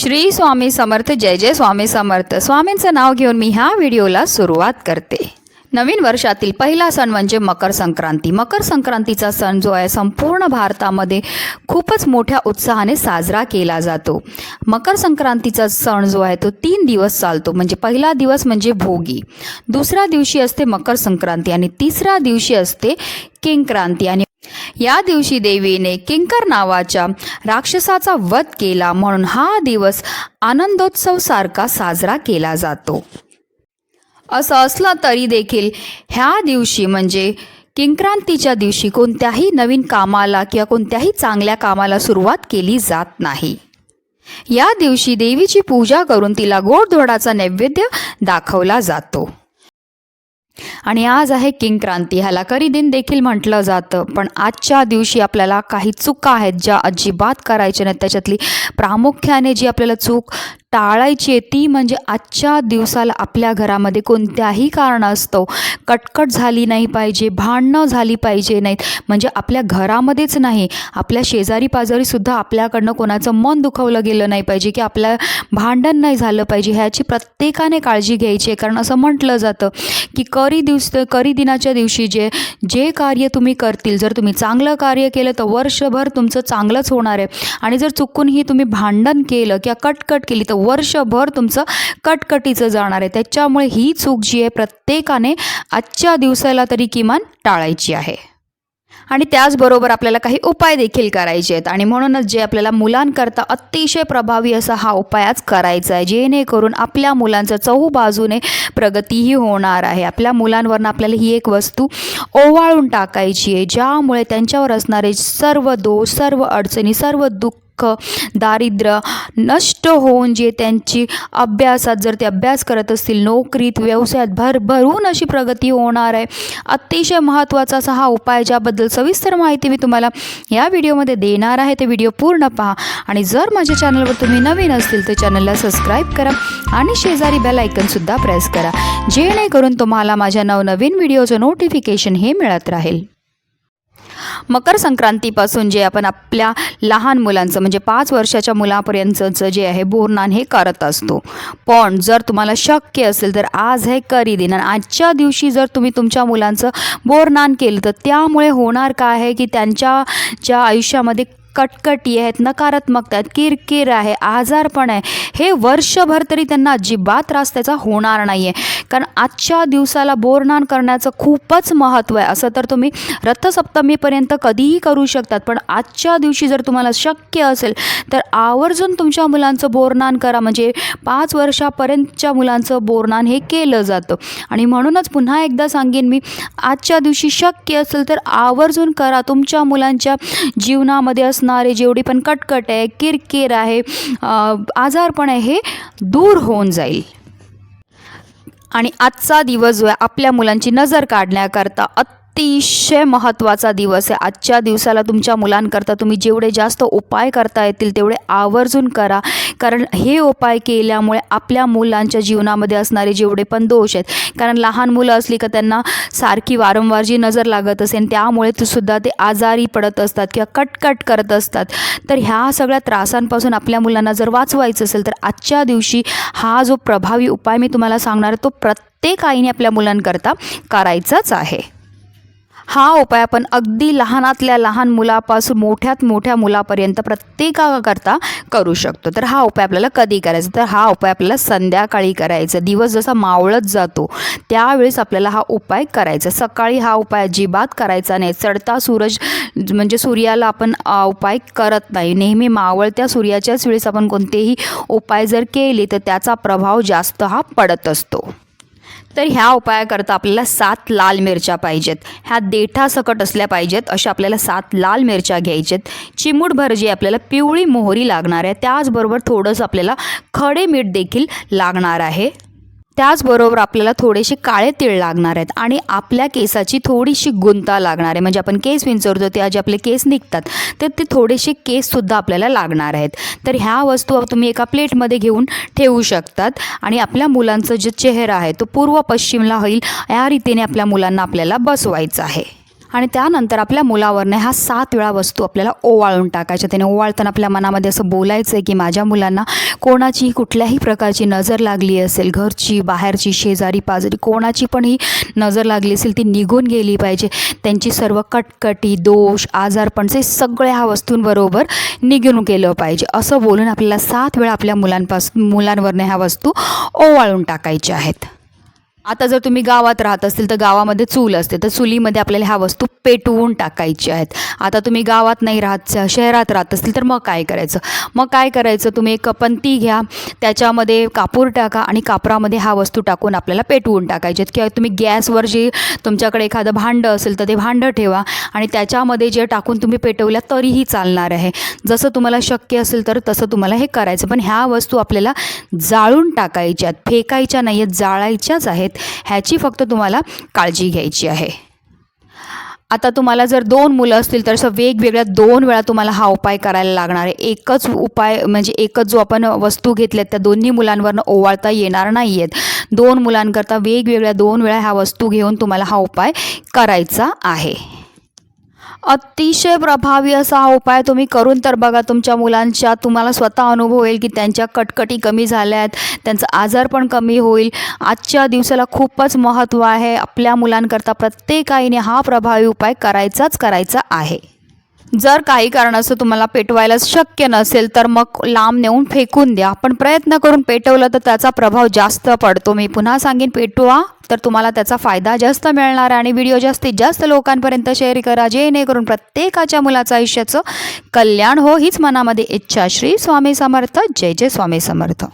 श्री स्वामी समर्थ जय जय स्वामी समर्थ. स्वामींचं नाव घेऊन मी ह्या व्हिडिओला सुरुवात करते. नवीन वर्षातील पहिला सण म्हणजे मकर संक्रांती. मकर संक्रांतीचा सण जो आहे संपूर्ण भारतामध्ये खूपच मोठ्या उत्साहाने साजरा केला जातो. मकर संक्रांतीचा सण जो आहे तो तीन दिवस चालतो. म्हणजे पहिला दिवस म्हणजे भोगी. दुसऱ्या दिवशी असते मकर संक्रांती आणि तिसऱ्या दिवशी असते किंक्रांती. आणि या दिवशी देवीने किंकर नावाच्या राक्षसाचा वध केला म्हणून हा दिवस आनंदोत्सव सारखा साजरा केला जातो. असं असलं तरी देखील ह्या दिवशी म्हणजे किंक्रांतीच्या दिवशी कोणत्याही नवीन कामाला किंवा कोणत्याही चांगल्या कामाला सुरुवात केली जात नाही. या दिवशी देवीची पूजा करून तिला गोडधोडाचा नैवेद्य दाखवला जातो. आणि आज आहे किंक्रांती ह्याला करी दिन देखील म्हटलं जातं. पण आजच्या दिवशी आपल्याला काही चुका आहेत ज्या अजिबात करायच्या नाहीत. त्याच्यातली प्रामुख्याने जी आपल्याला चूक टाळायची आहे ती म्हणजे आजच्या दिवसाला आपल्या घरामध्ये कोणत्याही कारणास्तव कटकट झाली नाही पाहिजे भांडणं झाली पाहिजे नाहीत. म्हणजे आपल्या घरामध्येच नाही आपल्या शेजारी पाजारीसुद्धा आपल्याकडनं कोणाचं मन दुखवलं गेलं नाही पाहिजे की आपल्या भांडण नाही झालं पाहिजे ह्याची प्रत्येकाने काळजी घ्यायची आहे. कारण असं म्हटलं जातं की कर करी दिवस करी दिनाच्या दिवशी जे जे कार्य तुम्ही करतील जर तुम्ही चांगलं कार्य केलं तर वर्षभर तुमचं चांगलंच होणार आहे. आणि जर चुकूनही तुम्ही भांडण केलं किंवा कटकट केली तर वर्षभर तुमचं कटकटीचं जाणार आहे. त्याच्यामुळे ही चूक जी आहे प्रत्येकाने आजच्या दिवसाला तरी किमान टाळायची आहे. आणि त्याचबरोबर आपल्याला काही उपाय देखील करायचे आहेत. आणि म्हणूनच जे आपल्याला मुलांकरता अतिशय प्रभावी असा हा उपाय आज करायचा आहे. जेणेकरून आपल्या मुलांचं चहूबाजूने प्रगतीही होणार आहे. आपल्या मुलांवरनं आपल्याला ही एक वस्तू ओवाळून टाकायची आहे. ज्यामुळे त्यांच्यावर असणारे सर्व दोष सर्व अडचणी सर्व दुःख दुःख दारिद्र्य नष्ट होऊन जे त्यांची अभ्यासात जर ते अभ्यास करत असतील नोकरीत व्यवसायात भरभरून अशी प्रगती होणार आहे. अतिशय महत्त्वाचा असा हा उपाय ज्याबद्दल सविस्तर माहिती मी तुम्हाला या व्हिडिओमध्ये देणार आहे. ते व्हिडिओ पूर्ण पहा आणि जर माझ्या चॅनलवर तुम्ही नवीन असतील तर चॅनलला सबस्क्राईब करा आणि शेजारी बेल आयकनसुद्धा प्रेस करा. जेणेकरून तुम्हाला माझ्या नवनवीन व्हिडिओचं नोटिफिकेशन हे मिळत राहील. मकर संक्रांतीपासून जे आपण आपल्या लहान मुलांचं म्हणजे पाच वर्षाच्या मुलापर्यंतचं जे आहे बोरनान हे करत असतो. पण जर तुम्हाला शक्य असेल तर आज हे करी दिन. आणि आजच्या दिवशी जर तुम्ही तुमच्या मुलांचं बोरनान केलं तर त्यामुळे होणार काय आहे की त्यांच्या ज्या आयुष्यामध्ये कटकटी आहेत नकारात्मकता आहेत किरकिर आहे आजारपण आहे. हे वर्षभर तरी त्यांना अजिबात त्रास त्याचा होणार नाही आहे कारण आजच्या दिवसाला बोरनान करण्याचं खूपच महत्त्व आहे. असं तर तुम्ही रथसप्तमीपर्यंत कधीही करू शकतात. पण आजच्या दिवशी जर तुम्हाला शक्य असेल तर आवर्जून तुमच्या मुलांचं बोरनान करा. म्हणजे पाच वर्षापर्यंतच्या मुलांचं बोरनान हे केलं जातं. आणि म्हणूनच पुन्हा एकदा सांगेन मी आजच्या दिवशी शक्य असेल तर आवर्जून करा. तुमच्या मुलांच्या जीवनामध्ये असणारे जेवढी पण कटकट आहे किरकिर आहे आजारपण आहे हे दूर होऊन जाईल. आणि आजचा दिवस जो आहे आपल्या मुलांची नजर काढण्याकरता अतिशय महत्त्वाचा दिवस आहे. आजच्या दिवसाला तुमच्या मुलांकरता तुम्ही जेवढे जास्त उपाय करता येतील तेवढे आवर्जून करा. कारण हे उपाय केल्यामुळे आपल्या मुलांच्या जीवनामध्ये असणारे जेवढे पण दोष आहेत कारण लहान मुलं असली का त्यांना सारखी वारंवार जी नजर लागत असेल त्यामुळे सुद्धा ते आजारी पडत असतात किंवा कटकट करत असतात. तर ह्या सगळ्या त्रासांपासून आपल्या मुलांना जर वाचवायचं असेल तर आजच्या दिवशी हा जो प्रभावी उपाय मी तुम्हाला सांगणार तो प्रत्येक आईने आपल्या मुलांकरता करायचाच आहे. हा उपाय आपण अगदी लहानातल्या लहान मुलापासून मोठ्यात मोठ्या मुलापर्यंत प्रत्येकाकरता करू शकतो. तर हा उपाय आपल्याला कधी करायचा? तर हा उपाय आपल्याला संध्याकाळी करायचा. दिवस जसा मावळत जातो त्यावेळेस आपल्याला हा उपाय करायचा. सकाळी हा उपाय अजिबात करायचा नाही. चढता सूरज म्हणजे सूर्याला आपण उपाय करत नाही. नेहमी मावळत्या सूर्याच्याच वेळेस आपण कोणतेही उपाय जर केले तर त्याचा प्रभाव जास्त हा पडत असतो. तर ह्या उपायाकरता आपल्याला सात लाल मिरच्या पाहिजेत. ह्या देठासकट असल्या पाहिजेत अशा आपल्याला सात लाल मिरच्या घ्यायच्यात चिमूटभर जी आपल्याला पिवळी मोहरी लागणार आहे त्याचबरोबर थोडंसं आपल्याला खडे मीठ देखील लागणार आहे. त्याचबरोबर आपल्याला थोडेसे काळे तीळ लागणार आहेत आणि आपल्या केसाची थोडीशी गुंता लागणार आहे. म्हणजे आपण केस विंचरतो ते जे आपले केस निघतात तर ते थोडेसे केससुद्धा आपल्याला लागणार आहेत. तर ह्या वस्तू तुम्ही एका प्लेटमध्ये घेऊन ठेवू शकतात आणि आपल्या मुलांचा जो चेहरा आहे तो पूर्व पश्चिमला होईल. या रीतीने आपल्या मुलांना आपल्याला बसवायचं आहे. आणि त्यानंतर आपल्या मुलावरनं ह्या सात वेळा वस्तू आपल्याला ओवाळून टाकायच्या. त्याने ओवाळताना आपल्या मनामध्ये असं बोलायचं आहे की माझ्या मुलांना कोणाची कुठल्याही प्रकारची नजर लागली असेल घरची बाहेरची शेजारी पाजारी कोणाची पण ही नजर लागली असेल ती निघून गेली पाहिजे. त्यांची सर्व कटकटी दोष आजारपणचे सगळ्या ह्या वस्तूंबरोबर निघून गेलं पाहिजे. असं बोलून आपल्याला सात वेळा आपल्या मुलांपासून मुलांवरनं ह्या वस्तू ओवाळून टाकायच्या आहेत. आता जर तुम्ही गावात राहत असतील तर गावामध्ये चूल असते. तर चुलीमध्ये आपल्याला ह्या वस्तू पेटवून टाकायच्या आहेत. आता तुम्ही गावात नाही राहत शहरात राहत असतील तर मग काय करायचं? मग काय करायचं? तुम्ही एक पंती घ्या. त्याच्यामध्ये कापूर टाका आणि कापरामध्ये हा वस्तू टाकून आपल्याला पेटवून टाकायचे आहेत. किंवा तुम्ही गॅसवर जे तुमच्याकडे एखादं भांडं असेल तर ते भांडं ठेवा आणि त्याच्यामध्ये जे टाकून तुम्ही पेटवल्या तरीही चालणार आहे. जसं तुम्हाला शक्य असेल तर तसं तुम्हाला हे करायचं. पण ह्या वस्तू आपल्याला जाळून टाकायच्या आहेत. फेकायच्या नाही आहेत जाळायच्याच आहेत. ह्याची फक्त तुम्हाला काळजी घ्यायची आहे. आता तुम्हाला जर दोन मुलं असतील तर असं वेगवेगळ्या दोन वेळा तुम्हाला हा उपाय करायला लागणार आहे. एकच उपाय म्हणजे एकच जो आपण वस्तू घेतल्यात त्या दोन्ही मुलांवरनं ओवाळता येणार नाही आहेत दोन मुलांकरता वेगवेगळ्या दोन वेळा ह्या वस्तू घेऊन तुम्हाला हा उपाय करायचा आहे. अतिशय प्रभावी असा हा उपाय तुम्ही करून तर बघा तुमच्या मुलांच्या तुम्हाला स्वतः अनुभव येईल की त्यांच्या कटकटी कमी झाल्या आहेत त्यांचा आजार पण कमी होईल. आजच्या दिवसाला खूपच महत्त्व आहे. आपल्या मुलांकरता प्रत्येक आईने हा प्रभावी उपाय करायचाच करायचा आहे. जर काही कारणास्तव तुम्हाला पेटवायला शक्य नसेल तर मग लांब नेऊन फेकून द्या. पण प्रयत्न करून पेटवलं तर त्याचा प्रभाव जास्त पडतो. मी पुन्हा सांगेन पेटवा तर तुम्हाला त्याचा फायदा जास्त मिळणार आहे आणि व्हिडिओ जास्तीत जास्त लोकांपर्यंत शेअर करा. जेणेकरून प्रत्येकाच्या मुलाचं आयुष्याचं कल्याण हो हीच मनामध्ये इच्छा. श्री स्वामी समर्थ. जय जय स्वामी समर्थ.